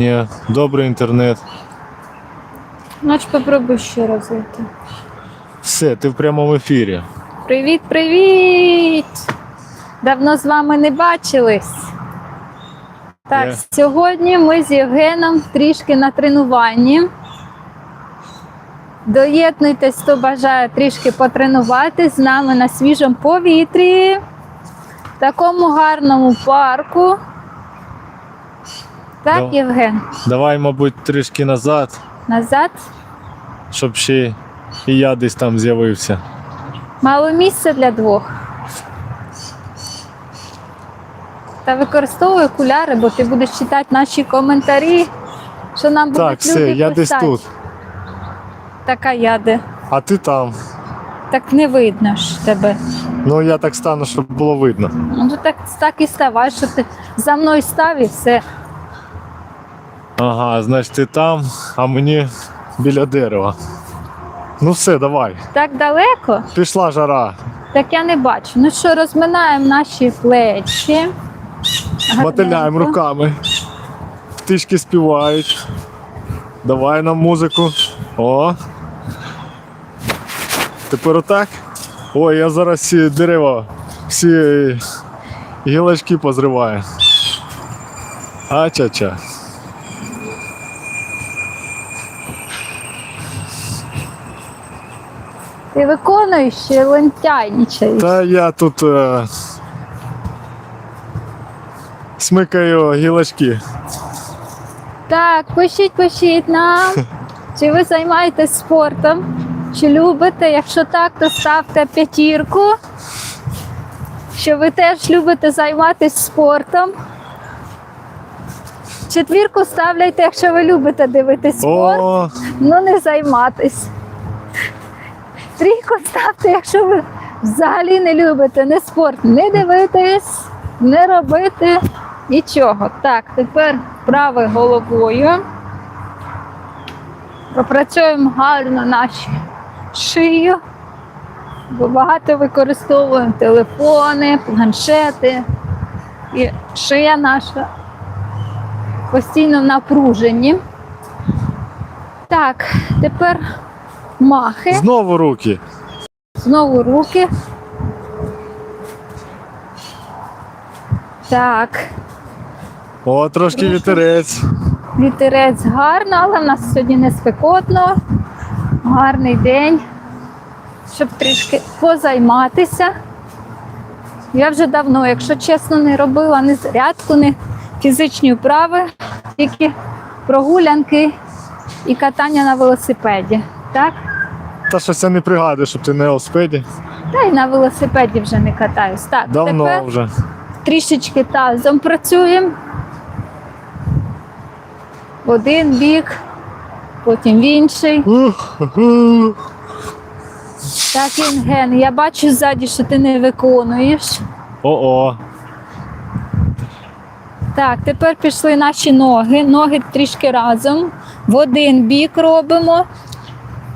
Ні, добрий інтернет. Значить, попробуй ще раз зайти. Все, ти в прямому ефірі. Привіт, привіт! Давно з вами не бачились. Так, Є. сьогодні ми з Євгеном трішки на тренуванні. Доєднуйтесь, хто бажає трішки потренуватись з нами на свіжому повітрі, в такому гарному парку. Так, Да. Євген, Давай, мабуть, трішки назад, назад. щоб ще і я десь там з'явився. Мало місця для двох. Та використовуй окуляри, бо ти будеш читати наші коментарі, що нам будуть Так, все, люди я десь писати. тут. Така я де. А ти там. Так не видно ж тебе. Ну я так стану, щоб було видно. Ну так, так і ставай, що ти за мною став і все. Ага, значить ти там, а мені біля дерева. Ну все, давай. Так далеко, Пішла жара. так я не бачу. Ну що, розминаємо наші плечі. Мотиляємо руками. Птички співають. Давай нам музику. О. Тепер отак. Ой, я зараз всі дерева, всі гілочки позриваю. А-ча-ча. Ти виконуєш чи лентяйничаєш? Та я тут е, смикаю гілочки. Так, пишіть, пишіть нам. Чи ви займаєтесь спортом? Чи любите? Якщо так, то ставте п'ятірку. Що ви теж любите займатися спортом. Четвірку ставляйте, якщо ви любите дивитись спорт, О, ну не займатись. Трійку ставте, якщо ви взагалі не любите не спорт, не дивитись, не робити нічого. Так, тепер правою головою. Пропрацюємо гарно наші шию. Бо багато використовуємо телефони, планшети. І шия наша постійно в напруженні. Так, тепер махи. знову руки. Знову руки. Так, О, трошки Трошки. вітерець. вітерець гарно, але в нас сьогодні не спекотно. Гарний день, щоб трішки позайматися. Я вже давно, якщо чесно, не робила ні зарядку, ні фізичні вправи, тільки прогулянки і катання на велосипеді. Так? Та щось я не пригадую, щоб ти на велосипеді. Та й на велосипеді вже не катаюсь. Так, Давно тепер вже. трішечки тазом працюємо. В один бік, потім в інший. Так, Інген, я бачу ззаді, що ти не виконуєш. О-о. Так, тепер пішли наші ноги. Ноги трішки разом. В один бік робимо.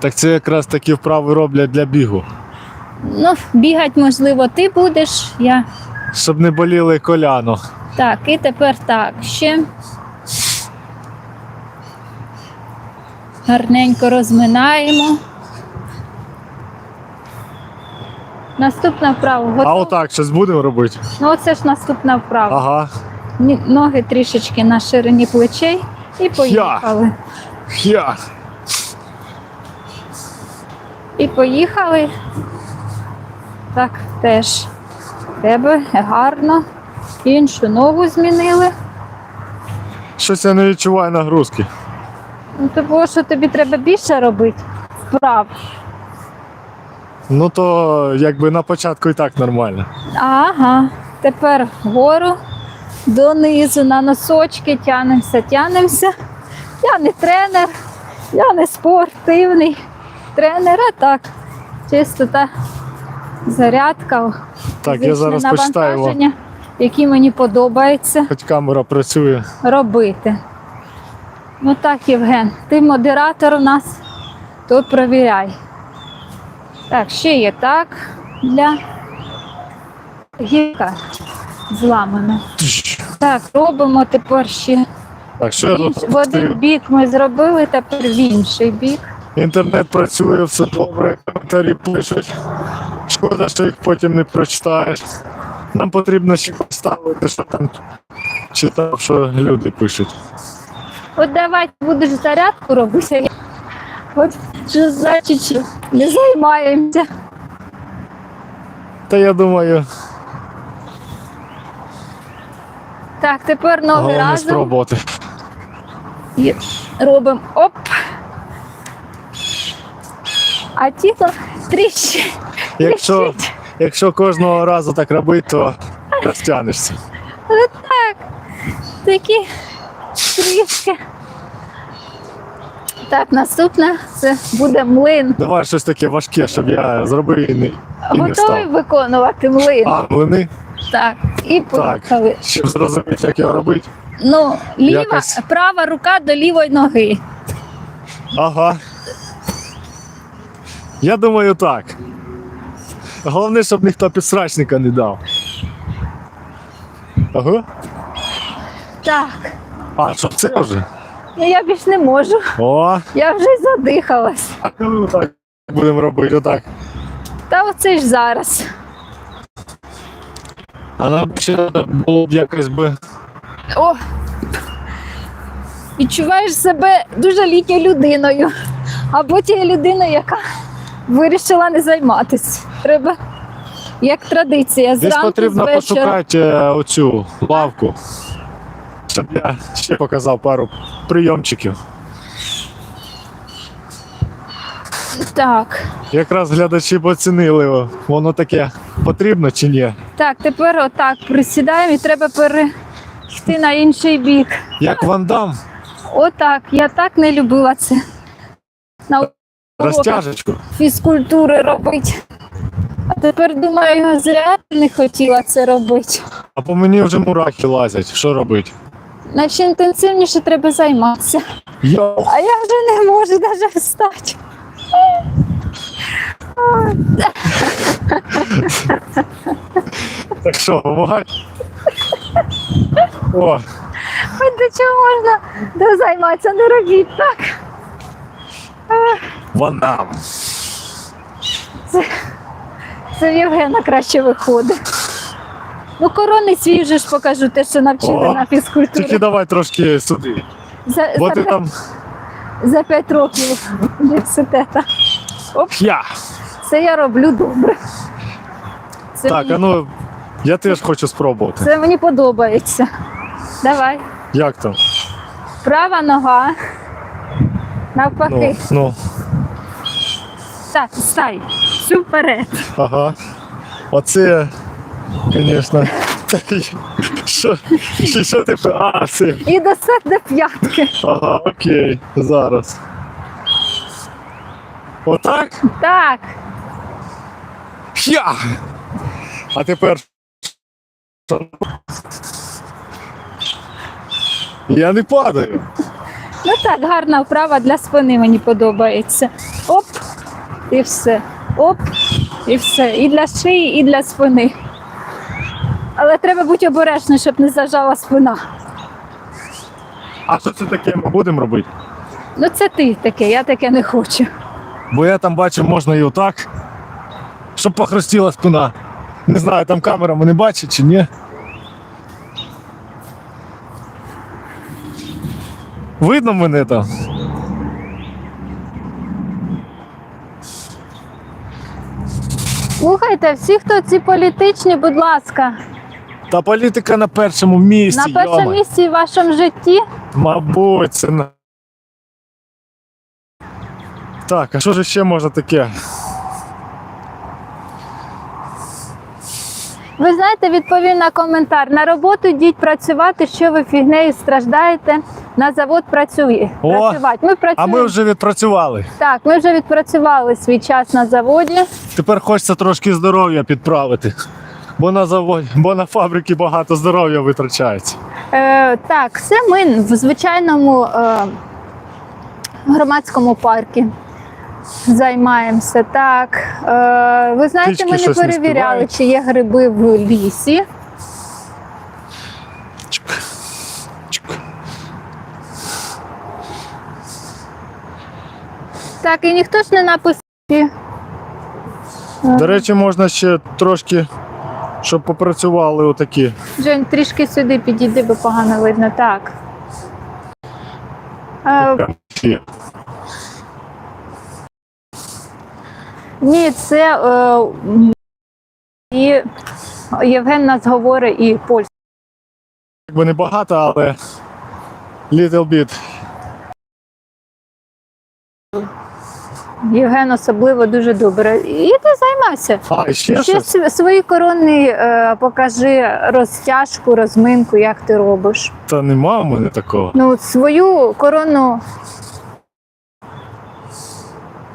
Так це якраз такі вправи роблять для бігу. Ну, бігати, можливо, ти будеш. Я. Щоб не боліли коляно. Так, і тепер так ще. Гарненько розминаємо. Наступна вправа. А отак щось будемо робити? Ну, оце ж наступна вправа. Ага. Ноги трішечки на ширині плечей і поїхали. Я. І поїхали. Так, теж. Тебе гарно. Іншу ногу змінили. Щось я не відчуваю нагрузки. Ну, тому що тобі треба більше робити вправ. Ну то якби на початку і так нормально. Ага. Тепер вгору, донизу, на носочки, тянемося, тянемося. Я не тренер, я не спортивний тренер, а так. Чисто та зарядка. Так, я зараз почитаю, вам, які мені подобається хоч камера працює. робити. Ну так, Євген, ти модератор у нас, то провіряй. Так, ще є так для гілка зламана. Так, робимо тепер ще Так, що В один бік ми зробили, тепер в інший бік. Інтернет працює, все добре, коментарі пишуть. Шкода, що їх потім не прочитаєш. Нам потрібно ще поставити, що там читав, що люди пишуть. От давай будеш зарядку робити. От що значить, що не займаємося. Та я думаю, Так, тепер ноги головне разом спробувати. робимо оп. А тіло тріщить. Якщо, якщо кожного разу так робити, то розтягнешся. От так. Такі трішки. Так, наступне це буде млин. Давай щось таке важке, щоб я зробив і не, і не Готовий виконувати млин? А, млини? Так. І Так. Щоб зрозуміти, як його робити. Ну, ліва, Якось. права рука до лівої ноги. Ага. Я думаю, так. Головне, щоб ніхто підсрачника не дав. Ага. Так. А, що це вже? Ну я більш не можу. О, Я вже задихалась. а коли так будемо робити отак. Та оце ж зараз. А нам ще було б якось би. О! Відчуваєш себе дуже літньою людиною. Або тією людиною, яка вирішила не займатися. Треба, як традиція, Десь зранку з потрібно вечора. пошукати е, оцю лавку. Щоб я ще показав пару прийомчиків. Так. Якраз глядачі б оцінили, воно таке потрібно чи ні. Так, тепер отак присідаємо і треба перейти на інший бік. Як вандам, Отак. Я так не любила це. На розтяжечку. фізкультури робити. А тепер думаю, зря не хотіла це робити. А по мені вже мурахи лазять. Що робити? Наче інтенсивніше треба займатися. Йоу! А я вже не можу навіть встати. Так що, помагай? О, до чого можна де займатися, не робіть так. Вандам. Це, це в Євгена краще виходить. Ну, корони свій вже ж покажу те, що навчили О, на фізкультурі. Тільки давай трошки сюди. За, Бо за, ти п'ять- там за 5 років університету. я. Це я роблю добре. Це, Так, а мені, ну я теж хочу спробувати. це мені подобається. Давай. Як там? Права нога. Навпаки. Ну, ну, Так, стай. Всю вперед. ага. Оце, звісно. Що, що, що ти? А, це. І до себе п'ятки. Ага, окей, зараз. Отак? Так. Я! А тепер. Я не падаю. Ну так, гарна вправа для спини мені подобається. Оп, і все. Оп, і все. І для шиї, і для спини. Але треба бути обережним, щоб не зажала спина. А що це таке ми будемо робити? Ну це ти таке, я таке не хочу. Бо я там бачив, можна і отак, щоб похрустіла спина. Не знаю, там камера мене бачить чи ні. Видно мене там? Слухайте, всі, хто ці політичні, будь ласка, Та політика на першому місці. на першому йома. місці в вашому житті Мабуть, це на. Так, а що ж ще можна таке? Ви знаєте, відповів на коментар. На роботу йдіть працювати, що ви фігнею страждаєте. На завод працює. О, працювати. Ми А працюємо. ми вже відпрацювали. Так, ми вже відпрацювали свій час на заводі. Тепер хочеться трошки здоров'я підправити. Бо на заводі, бо на фабриці багато здоров'я витрачається. Е, так, це ми в звичайному е, громадському парку Займаємося так. Е, Ви знаєте, Птички ми не щось не перевіряли, чи є гриби в лісі. Чик, чик. Так, і ніхто ж не написав. Е. До речі, можна ще трошки, щоб попрацювали отакі. Джон, трішки сюди підійди, бо погано видно. Так. Е, ні, це е, і Євген нас говорить і польською. Якби не багато, але little bit. Євген особливо дуже добре. І ти займайся. А, ще, Ще щось? св- свої коронні е, покажи розтяжку, розминку, як ти робиш. Та нема в мене такого. Ну, от свою коронну,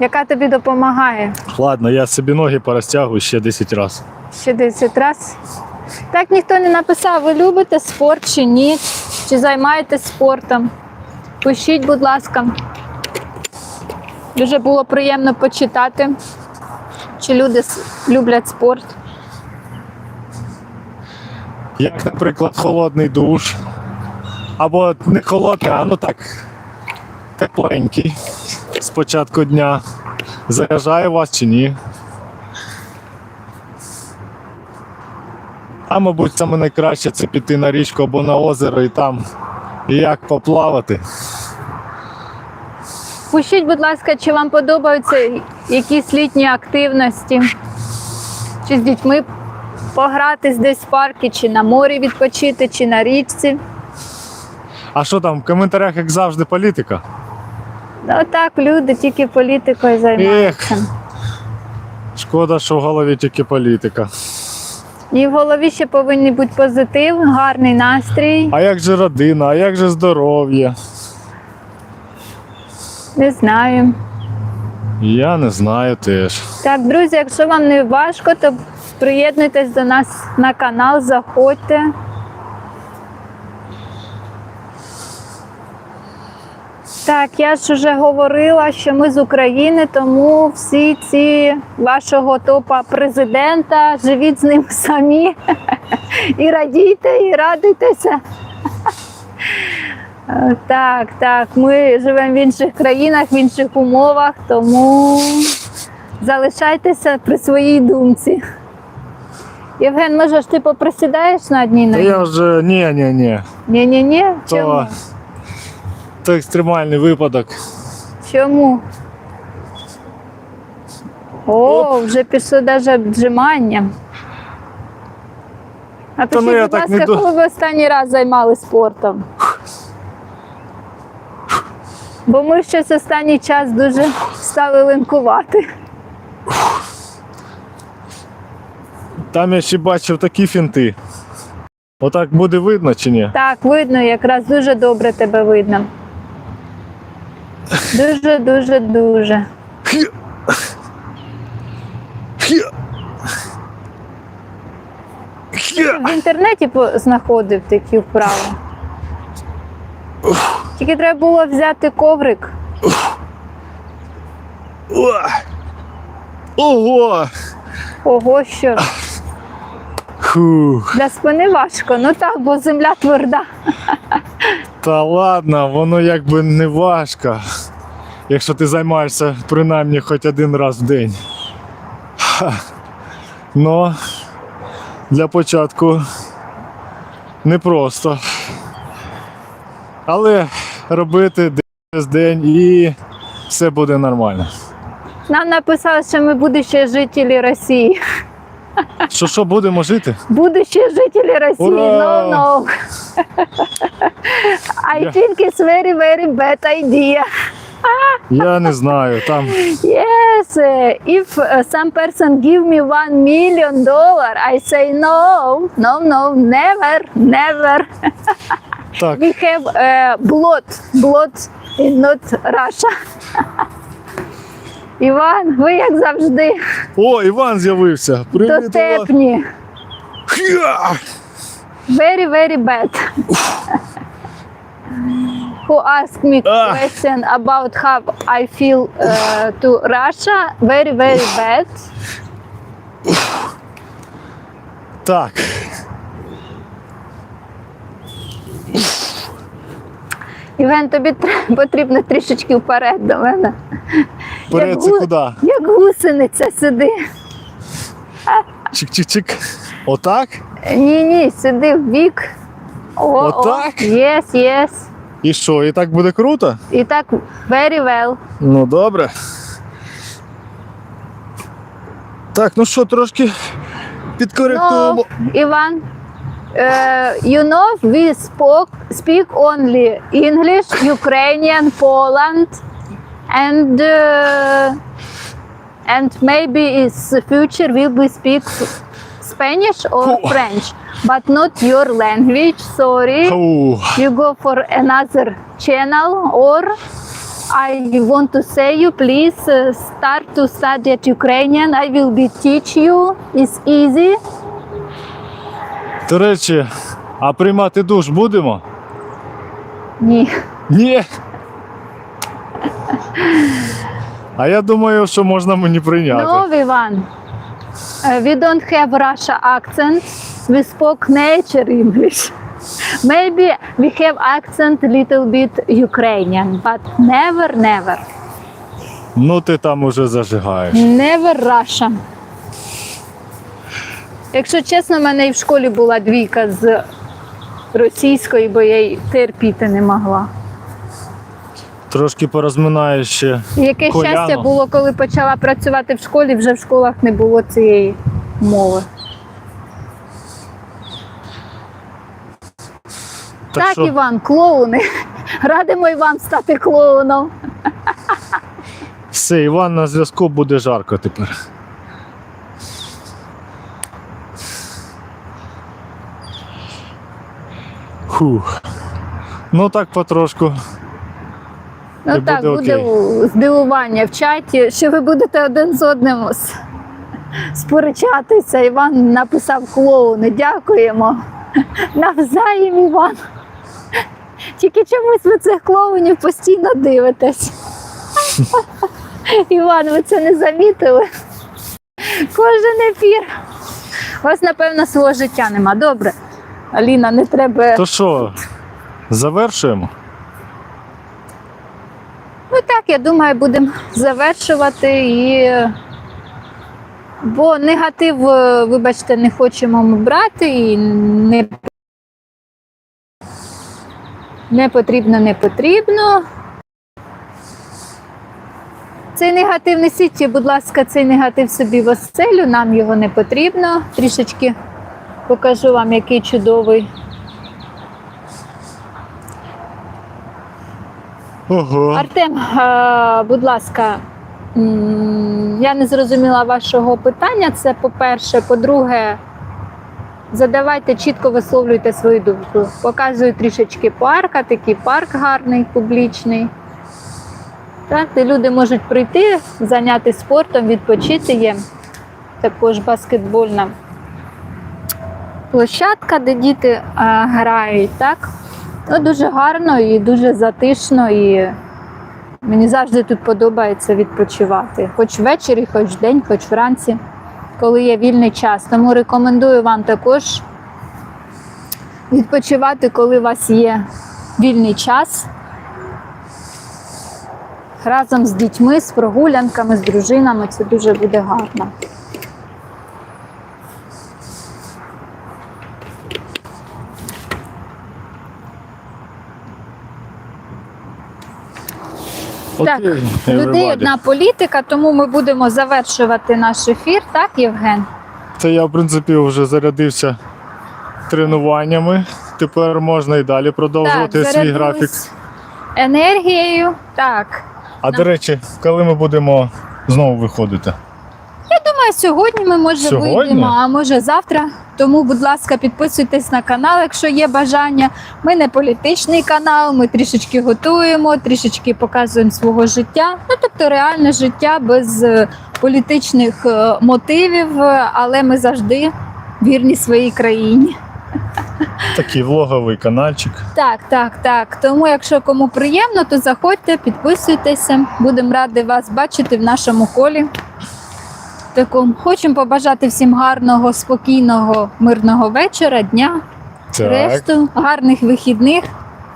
яка тобі допомагає. Ладно, я собі ноги порозтягую ще 10 разів. Ще 10 раз. Так ніхто не написав, ви любите спорт чи ні? Чи займаєтесь спортом? Пишіть, будь ласка. Дуже було приємно почитати, чи люди люблять спорт. Як, наприклад, холодний душ. Або не холодний, а ну так тепленький. З початку дня. Заряджає вас чи ні? А мабуть, саме найкраще це піти на річку або на озеро і там як поплавати. Пишіть, будь ласка, чи вам подобаються якісь літні активності, чи з дітьми погратись десь в парку, чи на морі відпочити, чи на річці. А що там в коментарях, як завжди, політика? Ну так, люди тільки політикою займаються. Шкода, що в голові тільки політика. І в голові ще повинні бути позитив, гарний настрій. А як же родина, а як же здоров'я? Не знаю. Я не знаю теж. Так, друзі, якщо вам не важко, то приєднуйтесь до нас на канал, заходьте. Так, я ж вже говорила, що ми з України, тому всі ці вашого топа президента живіть з ним самі і радійте, і радуйтеся. Так, так, ми живемо в інших країнах, в інших умовах, тому залишайтеся при своїй думці. Євген, може ж ти поприсідаєш на одній ногі? я вже ні, ні, ні. Ні, ні, ні. Чому? То екстремальний випадок. Чому? О, вже пішло навіть обжимання. А Та ну, я будь так не ласка, ду- коли ви останній раз займалися спортом? Бо ми щось останній час дуже стали линкувати. Там я ще бачив такі фінти. Отак буде видно чи ні? Так, видно, якраз дуже добре тебе видно. Дуже, дуже, дуже. В інтернеті знаходив такі вправи. Тільки треба було взяти коврик. Ого! Ого, що Фух. для спини важко. Ну так, бо земля тверда. Та ладно, воно якби не важко, якщо ти займаєшся принаймні хоч один раз в день. Но для початку непросто. Але робити день з день і все буде нормально. Нам написали, що ми будущі жителі Росії. Що що будемо жити? Будущі жителі Росії. No, no. I Я- think it's very, very bad idea. Я не знаю. Там Yes, uh, if uh, some person give me one million dollar, I say no, no, no, never, never. так. We have uh, blood, blood in not Russia. Іван, ви як завжди О, Іван з'явився. Привіт, дотепні. Very, very bad. Who asked me Ah. question about how I feel uh, to Russia? Very, very bad. Так. Івен, тобі потрібно трішечки вперед до мене. Вперед це гу- куди? Як гусениця сиди. Чик-чик-чик. Отак? Ні, ні, сиди в бік. О, Отак? Єс, єс. І що, і так буде круто? І так, very well. Ну добре. Так, ну що, трошки підкоректуємо. No, Ivan, uh, you know we spoke speak only English, Ukrainian, Poland, and uh, and maybe in the future we will speak Spanish or Cool. French, but not your language. Sorry, Фу. you go for another channel or. I want to say you please uh, start to study at Ukrainian. I will be teach you. It's easy. До речі, а приймати душ будемо? Ні. Ні. А я думаю, що можна мені прийняти. No. Uh, we don't have Russia accent. We spoke nature English. Maybe we have accent little bit Ukrainian, but never, never. Ну ти там уже зажигаєш. Never Russia. Якщо чесно, в мене і в школі була двійка з російської, бо я й терпіти не могла. Трошки порозминаєш ще. Яке Коляно. щастя було, коли почала працювати в школі, вже в школах не було цієї мови. Так, що, Іван, клоуни. Радимо і вам стати клоуном. все, Іван на зв'язку буде жарко тепер. Фух. Ну так потрошку. Ну І так, буде буде окей. здивування в чаті, що ви будете один з одним сперечатися. Іван написав клоуни. Дякуємо. Навзаєм, Іван. Тільки чомусь ви цих клоунів постійно дивитесь. Іван, ви це не замітили? Кожен ефір. У вас, напевно, свого життя нема. Добре. Аліна, не треба. То що, завершуємо? Ну так, я думаю, будемо завершувати і. Бо негатив, е, вибачте, не хочемо ми брати і не, не потрібно, не потрібно. Цей негатив несіть, будь ласка, цей негатив собі в оселю, нам його не потрібно. Трішечки покажу вам, який чудовий. Ого. Артем, е, будь ласка, я не зрозуміла вашого питання. Це по-перше. По-друге, задавайте чітко висловлюйте свою думку. Показую трішечки парка, такий парк гарний, публічний. Так, де люди можуть прийти, зайняти спортом, відпочити. Є також баскетбольна площадка, де діти е, грають. Так? Ну, дуже гарно і дуже затишно, і мені завжди тут подобається відпочивати. Хоч ввечері, хоч вдень, хоч вранці, коли є вільний час. Тому рекомендую вам також відпочивати, коли у вас є вільний час. Разом з дітьми, з прогулянками, з дружинами це дуже буде гарно. Так, Людей одна політика, тому ми будемо завершувати наш ефір, так, Євген? Це я, в принципі, вже зарядився тренуваннями. Тепер можна і далі продовжувати свій графік. Енергією. Так. А до речі, коли ми будемо знову виходити? Я Думаю, сьогодні ми може Сьогодні? вийдемо, а може завтра. Тому, будь ласка, підписуйтесь на канал, якщо є бажання. Ми не політичний канал, ми трішечки готуємо, трішечки показуємо свого життя. Ну тобто реальне життя без е, політичних е, мотивів, е, але ми завжди вірні своїй країні. Такий влоговий каналчик. Так, так, так. Тому, якщо кому приємно, то заходьте, підписуйтеся. Будемо раді вас бачити в нашому колі. Такому хочемо побажати всім гарного, спокійного, мирного вечора, дня, Так. решту, гарних вихідних.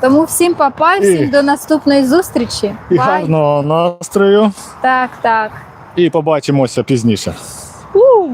Тому всім папа, І- всім до наступної зустрічі. І Бай. гарного настрою. Так, так. І побачимося пізніше. У.